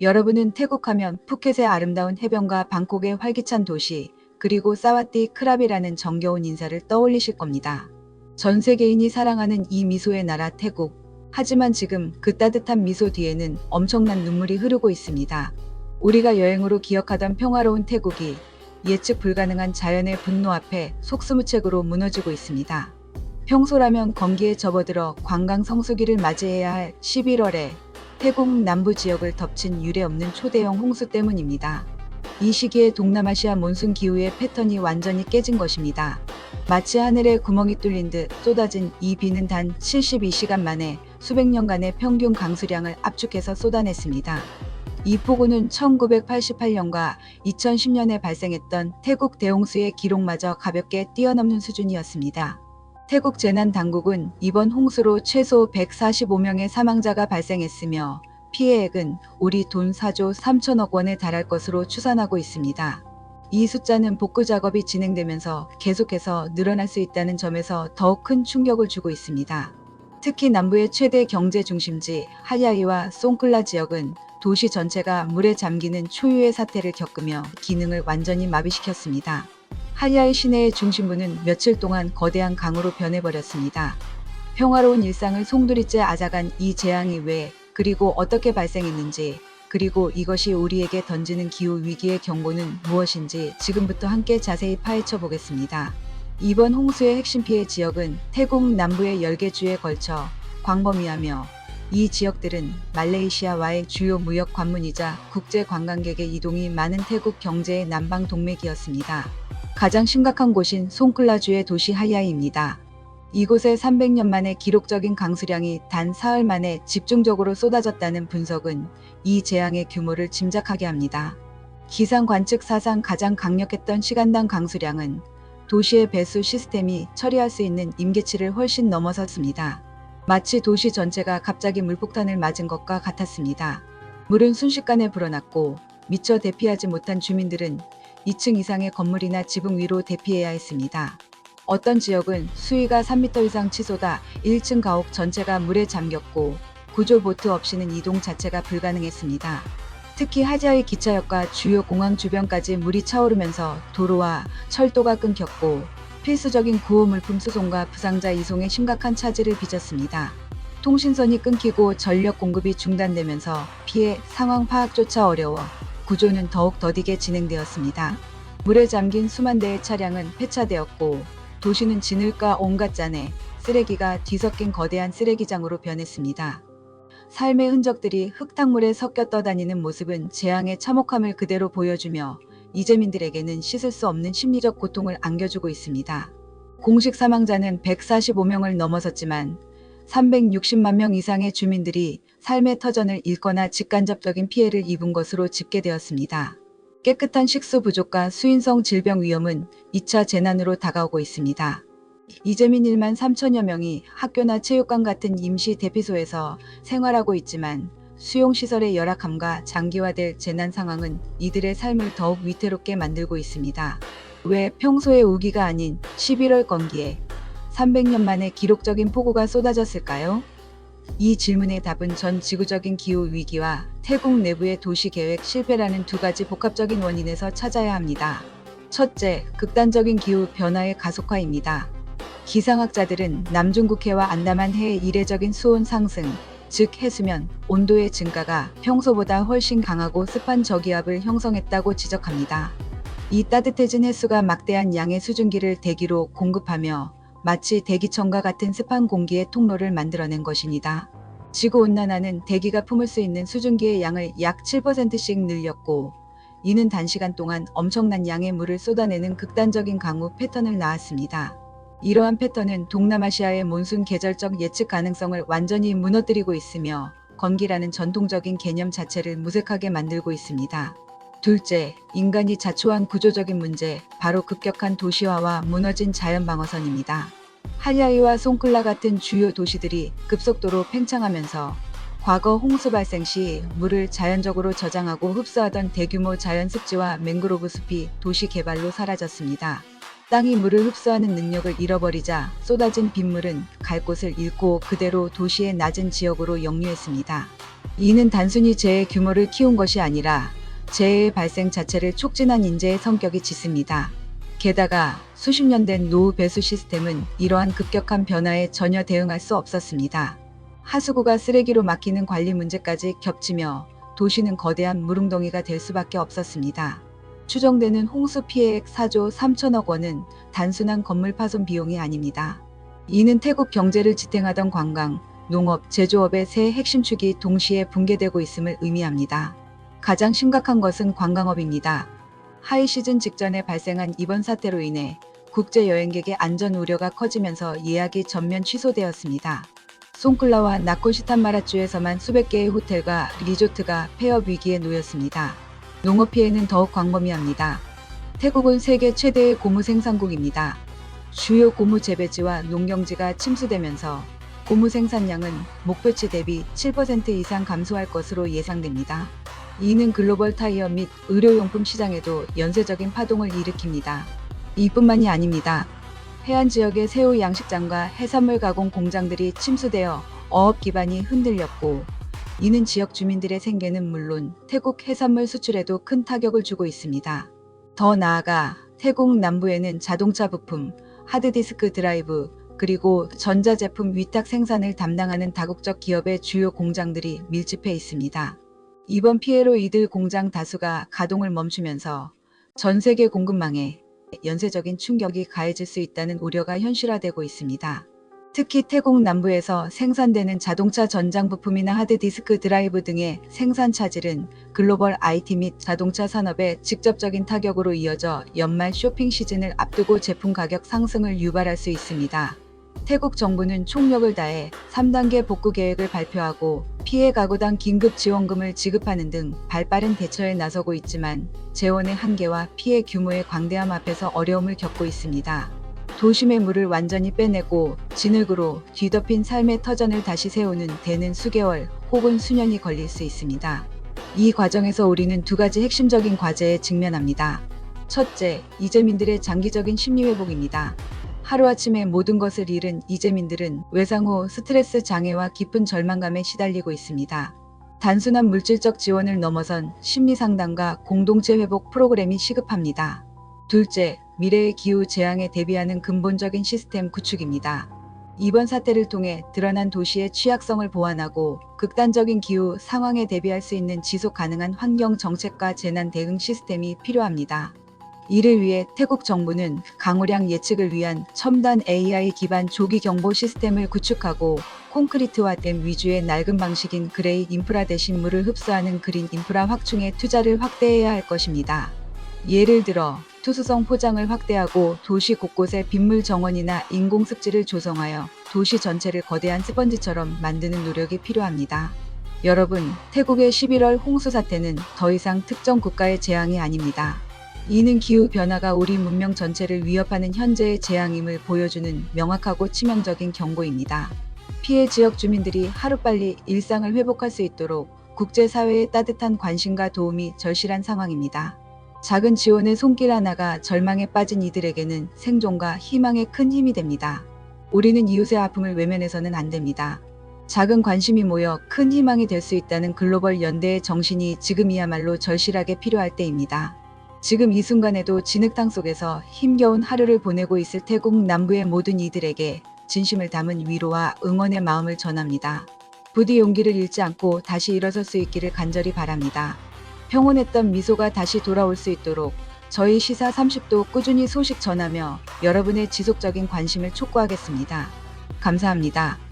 여러분은 태국하면 푸켓의 아름다운 해변과 방콕의 활기찬 도시, 그리고 사와띠 크랍이라는 정겨운 인사를 떠올리실 겁니다. 전 세계인이 사랑하는 이 미소의 나라 태국. 하지만 지금 그 따뜻한 미소 뒤에는 엄청난 눈물이 흐르고 있습니다. 우리가 여행으로 기억하던 평화로운 태국이 예측 불가능한 자연의 분노 앞에 속수무책으로 무너지고 있습니다. 평소라면 건기에 접어들어 관광 성수기를 맞이해야 할 11월에 태국 남부 지역을 덮친 유례없는 초대형 홍수 때문입니다. 이 시기에 동남아시아 몬순 기후의 패턴이 완전히 깨진 것입니다. 마치 하늘에 구멍이 뚫린 듯 쏟아진 이 비는 단 72시간 만에 수백 년간의 평균 강수량을 압축해서 쏟아냈습니다. 이 폭우는 1988년과 2010년에 발생했던 태국 대홍수의 기록마저 가볍게 뛰어넘는 수준이었습니다. 태국 재난당국은 이번 홍수로 최소 145명의 사망자가 발생했으며 피해액은 우리 돈 4조 3천억 원에 달할 것으로 추산하고 있습니다. 이 숫자는 복구 작업이 진행되면서 계속해서 늘어날 수 있다는 점에서 더욱 큰 충격을 주고 있습니다. 특히 남부의 최대 경제 중심지 하야이와 송클라 지역은 도시 전체가 물에 잠기는 초유의 사태를 겪으며 기능을 완전히 마비시켰습니다. 하야이 시내의 중심부는 며칠 동안 거대한 강으로 변해버렸습니다. 평화로운 일상을 송두리째 앗아간 이 재앙이 왜 그리고 어떻게 발생했는지 그리고 이것이 우리에게 던지는 기후 위기의 경고는 무엇인지 지금부터 함께 자세히 파헤쳐 보겠습니다. 이번 홍수의 핵심 피해 지역은 태국 남부의 10개 주에 걸쳐 광범위하며 이 지역들은 말레이시아와의 주요 무역 관문이자 국제 관광객의 이동이 많은 태국 경제의 남방 동맥이었습니다. 가장 심각한 곳인 송클라주의 도시 하야이입니다. 이곳에 300년 만에 기록적인 강수량이 단 사흘 만에 집중적으로 쏟아졌다는 분석은 이 재앙의 규모를 짐작하게 합니다. 기상 관측 사상 가장 강력했던 시간당 강수량은 도시의 배수 시스템이 처리할 수 있는 임계치를 훨씬 넘어섰습니다. 마치 도시 전체가 갑자기 물폭탄을 맞은 것과 같았습니다. 물은 순식간에 불어났고 미처 대피하지 못한 주민들은 2층 이상의 건물이나 지붕 위로 대피해야 했습니다. 어떤 지역은 수위가 3m 이상 치솟아 1층 가옥 전체가 물에 잠겼고 구조 보트 없이는 이동 자체가 불가능했습니다. 특히 하자의 기차역과 주요 공항 주변까지 물이 차오르면서 도로와 철도가 끊겼고 필수적인 구호 물품 수송과 부상자 이송에 심각한 차질을 빚었습니다. 통신선이 끊기고 전력 공급이 중단되면서 피해 상황 파악조차 어려워 구조는 더욱 더디게 진행되었습니다. 물에 잠긴 수만 대의 차량은 폐차되었고 도시는 진흙과 온갖 잔해, 쓰레기가 뒤섞인 거대한 쓰레기장으로 변했습니다. 삶의 흔적들이 흙탕물에 섞여 떠다니는 모습은 재앙의 참혹함을 그대로 보여주며 이재민들에게는 씻을 수 없는 심리적 고통을 안겨주고 있습니다. 공식 사망자는 145명을 넘어섰지만 360만 명 이상의 주민들이 삶의 터전을 잃거나 직간접적인 피해를 입은 것으로 집계되었습니다. 깨끗한 식수 부족과 수인성 질병 위험은 2차 재난으로 다가오고 있습니다. 이재민 1만 3천여 명이 학교나 체육관 같은 임시 대피소에서 생활하고 있지만 수용시설의 열악함과 장기화될 재난 상황은 이들의 삶을 더욱 위태롭게 만들고 있습니다. 왜 평소의 우기가 아닌 11월 건기에 300년 만에 기록적인 폭우가 쏟아졌을까요? 이 질문의 답은 전 지구적인 기후 위기와 태국 내부의 도시 계획 실패라는 두 가지 복합적인 원인에서 찾아야 합니다. 첫째, 극단적인 기후 변화의 가속화입니다. 기상학자들은 남중국해와 안다만 해의 이례적인 수온 상승, 즉 해수면 온도의 증가가 평소보다 훨씬 강하고 습한 저기압을 형성했다고 지적합니다. 이 따뜻해진 해수가 막대한 양의 수증기를 대기로 공급하며 마치 대기천과 같은 습한 공기의 통로를 만들어낸 것입니다. 지구온난화는 대기가 품을 수 있는 수증기의 양을 약 7%씩 늘렸고 이는 단시간 동안 엄청난 양의 물을 쏟아내는 극단적인 강우 패턴을 낳았습니다. 이러한 패턴은 동남아시아의 몬순 계절적 예측 가능성을 완전히 무너뜨리고 있으며 건기라는 전통적인 개념 자체를 무색하게 만들고 있습니다. 둘째, 인간이 자초한 구조적인 문제, 바로 급격한 도시화와 무너진 자연 방어선입니다. 하야이와 송클라 같은 주요 도시들이 급속도로 팽창하면서 과거 홍수 발생 시 물을 자연적으로 저장하고 흡수하던 대규모 자연 습지와 맹그로브 숲이 도시 개발로 사라졌습니다. 땅이 물을 흡수하는 능력을 잃어버리자 쏟아진 빗물은 갈 곳을 잃고 그대로 도시의 낮은 지역으로 역류했습니다. 이는 단순히 재해 규모를 키운 것이 아니라 재해의 발생 자체를 촉진한 인재의 성격이 짙습니다. 게다가 수십 년 된 노후 배수 시스템은 이러한 급격한 변화에 전혀 대응할 수 없었습니다. 하수구가 쓰레기로 막히는 관리 문제까지 겹치며 도시는 거대한 물웅덩이가 될 수밖에 없었습니다. 추정되는 홍수 피해액 4조 3천억 원은 단순한 건물 파손 비용이 아닙니다. 이는 태국 경제를 지탱하던 관광, 농업, 제조업의 세 핵심 축이 동시에 붕괴되고 있음을 의미합니다. 가장 심각한 것은 관광업입니다. 하이 시즌 직전에 발생한 이번 사태로 인해 국제 여행객의 안전 우려가 커지면서 예약이 전면 취소되었습니다. 송클라와 나코시탄마라주에서만 수백 개의 호텔과 리조트가 폐업 위기에 놓였습니다. 농업 피해는 더욱 광범위합니다. 태국은 세계 최대의 고무 생산국입니다. 주요 고무 재배지와 농경지가 침수되면서 고무 생산량은 목표치 대비 7% 이상 감소할 것으로 예상됩니다. 이는 글로벌 타이어 및 의료용품 시장에도 연쇄적인 파동을 일으킵니다. 이뿐만이 아닙니다. 해안 지역의 새우 양식장과 해산물 가공 공장들이 침수되어 어업 기반이 흔들렸고 이는 지역 주민들의 생계는 물론 태국 해산물 수출에도 큰 타격을 주고 있습니다. 더 나아가 태국 남부에는 자동차 부품, 하드디스크 드라이브, 그리고 전자제품 위탁 생산을 담당하는 다국적 기업의 주요 공장들이 밀집해 있습니다. 이번 피해로 이들 공장 다수가 가동을 멈추면서 전 세계 공급망에 연쇄적인 충격이 가해질 수 있다는 우려가 현실화되고 있습니다. 특히 태국 남부에서 생산되는 자동차 전장 부품이나 하드디스크 드라이브 등의 생산 차질은 글로벌 IT 및 자동차 산업에 직접적인 타격으로 이어져 연말 쇼핑 시즌을 앞두고 제품 가격 상승을 유발할 수 있습니다. 태국 정부는 총력을 다해 3단계 복구 계획을 발표하고 피해 가구당 긴급 지원금을 지급하는 등 발빠른 대처에 나서고 있지만 재원의 한계와 피해 규모의 광대함 앞에서 어려움을 겪고 있습니다. 도심의 물을 완전히 빼내고 진흙으로 뒤덮인 삶의 터전을 다시 세우는 데는 수개월 혹은 수년이 걸릴 수 있습니다. 이 과정에서 우리는 두 가지 핵심적인 과제에 직면합니다. 첫째, 이재민들의 장기적인 심리회복입니다. 하루아침에 모든 것을 잃은 이재민들은 외상 후 스트레스 장애와 깊은 절망감에 시달리고 있습니다. 단순한 물질적 지원을 넘어선 심리 상담과 공동체 회복 프로그램이 시급합니다. 둘째, 미래의 기후 재앙에 대비하는 근본적인 시스템 구축입니다. 이번 사태를 통해 드러난 도시의 취약성을 보완하고 극단적인 기후 상황에 대비할 수 있는 지속 가능한 환경 정책과 재난 대응 시스템이 필요합니다. 이를 위해 태국 정부는 강우량 예측을 위한 첨단 AI 기반 조기 경보 시스템을 구축하고 콘크리트와 댐 위주의 낡은 방식인 그레이 인프라 대신 물을 흡수하는 그린 인프라 확충에 투자를 확대해야 할 것입니다. 예를 들어 투수성 포장을 확대하고 도시 곳곳에 빗물 정원이나 인공 습지를 조성하여 도시 전체를 거대한 스펀지처럼 만드는 노력이 필요합니다. 여러분, 태국의 11월 홍수 사태는 더 이상 특정 국가의 재앙이 아닙니다. 이는 기후 변화가 우리 문명 전체를 위협하는 현재의 재앙임을 보여주는 명확하고 치명적인 경고입니다. 피해 지역 주민들이 하루빨리 일상을 회복할 수 있도록 국제사회의 따뜻한 관심과 도움이 절실한 상황입니다. 작은 지원의 손길 하나가 절망에 빠진 이들에게는 생존과 희망의 큰 힘이 됩니다. 우리는 이웃의 아픔을 외면해서는 안 됩니다. 작은 관심이 모여 큰 희망이 될 수 있다는 글로벌 연대의 정신이 지금이야말로 절실하게 필요할 때입니다. 지금 이 순간에도 진흙탕 속에서 힘겨운 하루를 보내고 있을 태국 남부의 모든 이들에게 진심을 담은 위로와 응원의 마음을 전합니다. 부디 용기를 잃지 않고 다시 일어설 수 있기를 간절히 바랍니다. 평온했던 미소가 다시 돌아올 수 있도록 저희 시사 30도 꾸준히 소식 전하며 여러분의 지속적인 관심을 촉구하겠습니다. 감사합니다.